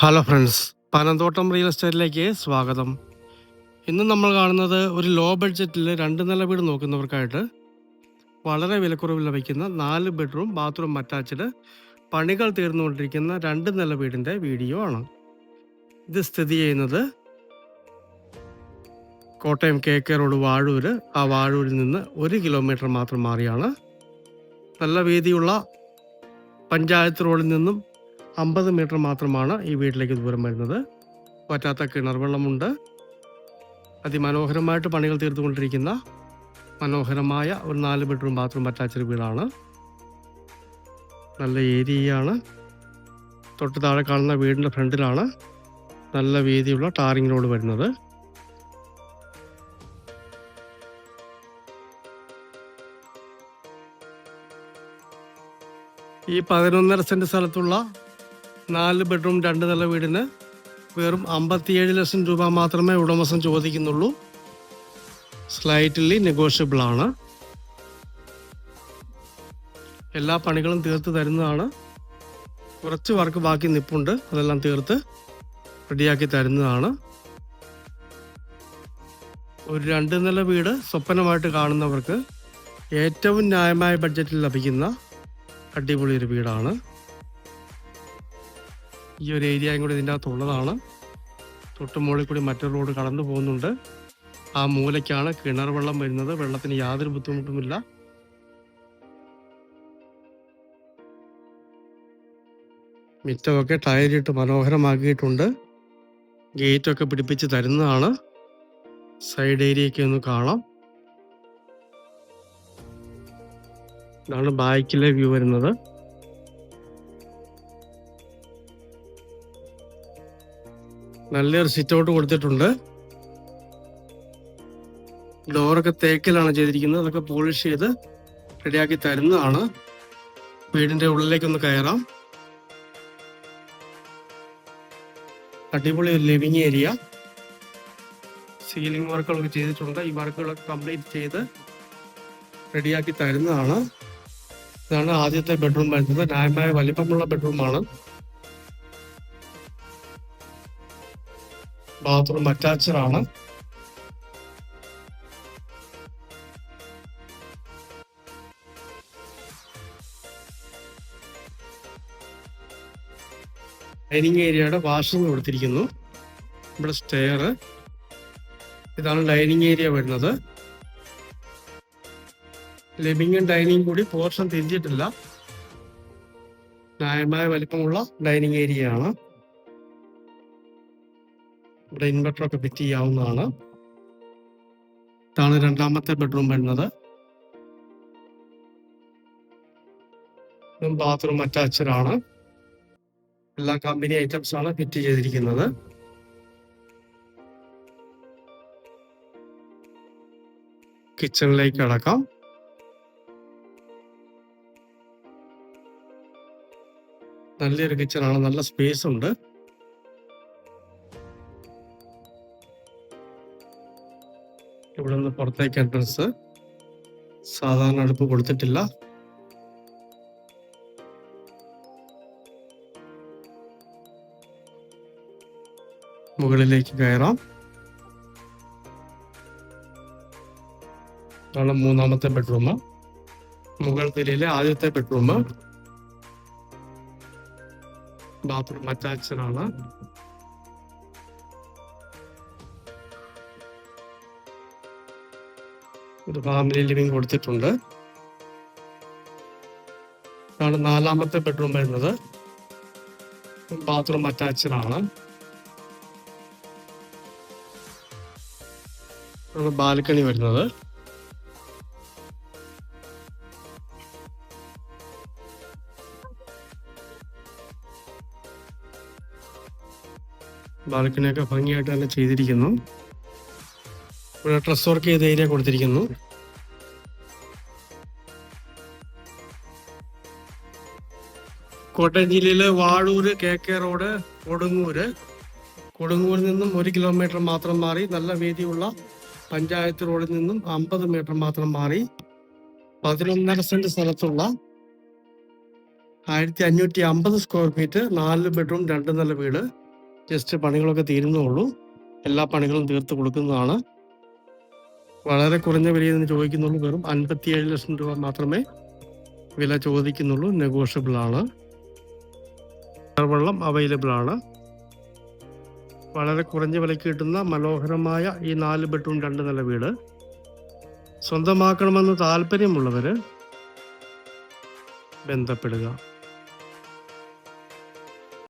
Hello friends Panamthottam real എസ്റ്റേറ്റിലേക്ക് സ്വാഗതം. ഇന്ന് നമ്മൾ കാണുന്നത് ഒരു ലോ ബഡ്ജറ്റിൽ രണ്ട് നില വീട് നോക്കുന്നവർക്കായിട്ട് വളരെ വിലക്കുറവ് ലഭിക്കുന്ന നാല് ബെഡ്റൂം ബാത്റൂം അറ്റാച്ച്ഡ് പണികൾ തീർന്നുകൊണ്ടിരിക്കുന്ന രണ്ട് നില വീടിന്റെ വീഡിയോ ആണ്. ഇത് സ്ഥിതി ചെയ്യുന്നത് Kottayam K K road Vazhoor ആ വാഴൂരിൽ നിന്ന് ഒരു കിലോമീറ്റർ മാത്രം മാറിയാണ്. നല്ല വീതിയുള്ള പഞ്ചായത്ത് റോഡിൽ നിന്നും അമ്പത് മീറ്റർ മാത്രമാണ് ഈ വീട്ടിലേക്ക് ദൂരം വരുന്നത്. പറ്റാത്ത കിണർ വെള്ളമുണ്ട് അതിമനോഹരമായിട്ട് പണികൾ തീർത്തുകൊണ്ടിരിക്കുന്ന മനോഹരമായ ഒരു നാല് ബെഡ്റൂം ബാത്റൂം അറ്റാച്ച്ഡ് വീടാണ്. നല്ല ഏരിയയാണ്. തൊട്ട് താഴെ കാണുന്ന വീടിന്റെ ഫ്രണ്ടിലാണ് നല്ല വീതിയുള്ള ടാറിംഗ് റോഡ് വരുന്നത്. ഈ പതിനൊന്നര സെന്റ് സ്ഥലത്തുള്ള നാല് ബെഡ്റൂം രണ്ട് നില വീടിന് വെറും അമ്പത്തിയേഴ് ലക്ഷം രൂപ മാത്രമേ ഉടമസ്ഥൻ ചോദിക്കുന്നുള്ളൂ. സ്ലൈറ്റ്ലി നെഗോഷ്യബിൾ ആണ്. എല്ലാ പണികളും തീർത്ത് തരുന്നതാണ്. കുറച്ച് വർക്ക് ബാക്കി നിപ്പുണ്ട്. അതെല്ലാം തീർത്ത് റെഡിയാക്കി തരുന്നതാണ്. ഒരു രണ്ട് നില വീട് സ്വപ്നമായിട്ട് കാണുന്നവർക്ക് ഏറ്റവും ന്യായമായ ബഡ്ജറ്റിൽ ലഭിക്കുന്ന അടിപൊളി ഒരു വീടാണ്. ഈ ഒരു ഏരിയയും കൂടി ഇതിന്റെ അകത്തുള്ളതാണ് തൊട്ട് മുകളിൽ കൂടി മറ്റൊരു റോഡ് കടന്നു പോകുന്നുണ്ട്. ആ മൂലയ്ക്കാണ് കിണർ വെള്ളം വരുന്നത്. വെള്ളത്തിന് യാതൊരു ബുദ്ധിമുട്ടുമില്ല. മിറ്റമൊക്കെ ടയറിട്ട് മനോഹരമാക്കിയിട്ടുണ്ട്. ഗേറ്റൊക്കെ പിടിപ്പിച്ച് തരുന്നതാണ്. സൈഡ് ഏരിയയൊക്കെ ഒന്ന് കാണാം. ഇതാണ് ബാക്കിലെ വ്യൂ വരുന്നത്. നല്ലൊരു സിറ്റ് ഔട്ട് കൊടുത്തിട്ടുണ്ട്. ഡോറൊക്കെ തേക്കിലാണ് ചെയ്തിരിക്കുന്നത്. അതൊക്കെ പോളിഷ് ചെയ്ത് റെഡിയാക്കി തരുന്നതാണ്. വീടിന്റെ ഉള്ളിലേക്ക് ഒന്ന് കയറാം. അടിപൊളി ഒരു ലിവിങ് ഏരിയ സീലിംഗ് വർക്കുകളൊക്കെ ചെയ്തിട്ടുണ്ട്. ഈ വർക്കുകളൊക്കെ കംപ്ലീറ്റ് ചെയ്ത് റെഡിയാക്കി തരുന്നതാണ്. ഇതാണ് ആദ്യത്തെ ബെഡ്റൂം വരുന്നത്. ന്യായമായ വലിപ്പമുള്ള ബെഡ്റൂമാണ് ബാത്റൂം അറ്റാച്ച്ഡ് ആണ്. ഡൈനിങ് ഏരിയയുടെ വാഷിംഗ് കൊടുത്തിരിക്കുന്നു. ഇവിടെ സ്റ്റെയർ. ഇതാണ് ഡൈനിങ് ഏരിയ വരുന്നത്. ലിവിങ്ങും ഡൈനിങ് കൂടി പോർഷൻ തിരിച്ചിട്ടില്ല ന്യായമായ വലിപ്പമുള്ള ഡൈനിങ് ഏരിയ ആണ് ഇവിടെ ഇൻവെർട്ടർ ഒക്കെ ഫിറ്റ് ചെയ്യാവുന്നതാണ്. ഇതാണ് രണ്ടാമത്തെ ബെഡ്റൂം വരുന്നത്. ബാത്റൂം അറ്റാച്ച്ഡ് ആണ്. എല്ലാ കമ്പനി ഐറ്റംസ് ആണ് ഫിറ്റ് ചെയ്തിരിക്കുന്നത്. കിച്ചണിലേക്ക് അടക്കാം നല്ലൊരു ആണ്. നല്ല സ്പേസ് ഉണ്ട്. ഇവിടെ നിന്ന് പുറത്തേക്ക് എൻട്രൻസ് സാധാരണ അടുപ്പ് കൊടുത്തിട്ടില്ല. മുകളിലേക്ക് കയറാം. ാണ് മൂന്നാമത്തെ ബെഡ്റൂം മുകൾ നിലയിലെ ആദ്യത്തെ ബെഡ്റൂം ബാത്റൂം അറ്റാച്ച്ഡ് ആണ്. ഒരു ഫാമിലി ലിവിങ് കൊടുത്തിട്ടുണ്ട്. ഇതാണ് നാലാമത്തെ ബെഡ്റൂം വരുന്നത്. ബാത്റൂം അറ്റാച്ച്ഡ് ആണ്. ബാൽക്കണി വരുന്നത്. ബാൽക്കണിയൊക്കെ ഭംഗിയായിട്ട് തന്നെ ചെയ്തിരിക്കുന്നു. ഇവിടെ ട്രസ് വർക്ക് ചെയ്ത ഏരിയ കൊടുത്തിരിക്കുന്നു. കോട്ടയം ജില്ലയിലെ Vazhoor K K road Kodungoor. കൊടുങ്ങൂരിൽ നിന്നും ഒരു കിലോമീറ്റർ മാത്രം മാറി നല്ല വീതിയുള്ള പഞ്ചായത്ത് റോഡിൽ നിന്നും അമ്പത് മീറ്റർ മാത്രം മാറി. പതിനൊന്നര സെന്റ് സ്ഥലത്തുള്ള ആയിരത്തി അഞ്ഞൂറ്റി അമ്പത് സ്ക്വയർ ഫീറ്റ് നാല് ബെഡ്റൂം രണ്ട് നില വീട്. ജസ്റ്റ് പണികളൊക്കെ തീരുന്നുള്ളൂ എല്ലാ പണികളും തീർത്ത് കൊടുക്കുന്നതാണ്. വളരെ കുറഞ്ഞ വിലയിൽ നിന്ന് ചോദിക്കുന്നുള്ളൂ. വെറും അൻപത്തിയേഴ് ലക്ഷം രൂപ മാത്രമേ വില ചോദിക്കുന്നുള്ളൂ. നെഗോഷ്യബിൾ ആണ്. വെള്ളം അവൈലബിൾ ആണ്. വളരെ കുറഞ്ഞ വിലയ്ക്ക് കിട്ടുന്ന മനോഹരമായ ഈ നാല് ബെഡ്റൂം രണ്ട് നില വീട്. സ്വന്തമാക്കണമെന്ന് താല്പര്യമുള്ളവർ ബന്ധപ്പെടുക.